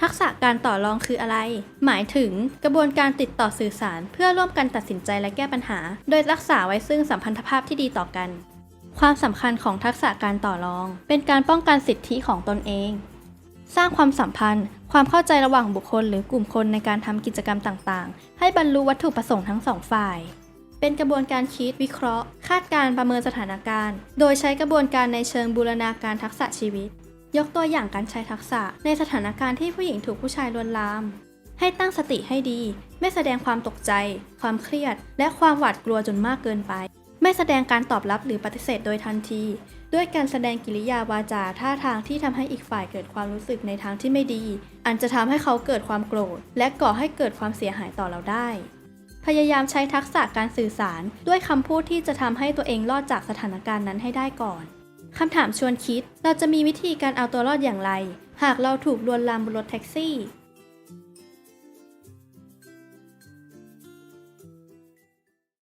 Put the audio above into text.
ทักษะการต่อรองคืออะไร หมายถึงกระบวนการติดต่อสื่อสาร เพื่อร่วมกันตัดสินใจและแก้ปัญหา โดยรักษาไว้ซึ่งสัมพันธภาพที่ดีต่อกัน ความสำคัญของทักษะการต่อรอง เป็นการป้องกันสิทธิของตนเอง สร้างความสัมพันธ์ ความเข้าใจระหว่างบุคคลหรือกลุ่มคนในการทำกิจกรรมต่างๆ ให้บรรลุวัตถุประสงค์ทั้งสองฝ่ายเป็นกระบวนการคิดวิเคราะห์ คาดการณ์ประเมินสถานการณ์ โดยใช้กระบวนการในเชิงบูรณาการทักษะชีวิต ยกตัวอย่างการใช้ทักษะในสถานการณ์ที่ผู้หญิงถูกผู้ชายลวนลาม ให้ตั้งสติให้ดี ไม่แสดงความตกใจ ความเครียด และความหวาดกลัวจนมากเกินไป ไม่แสดงการตอบรับหรือปฏิเสธโดยทันที ด้วยการแสดงกิริยาวาจาท่าทางที่ทำให้อีกฝ่ายเกิดความรู้สึกในทางที่ไม่ดี อันจะทำให้เขาเกิดความโกรธ และก่อให้เกิดความเสียหายต่อเราได้พยายามใช้ทักษะการสื่อสารด้วยคำพูดที่จะทำให้ตัวเองรอดจากสถานการณ์นั้นให้ได้ก่อน คำถามชวนคิด เราจะมีวิธีการเอาตัวรอดอย่างไร หากเราถูกลวนลามบนรถแท็กซี่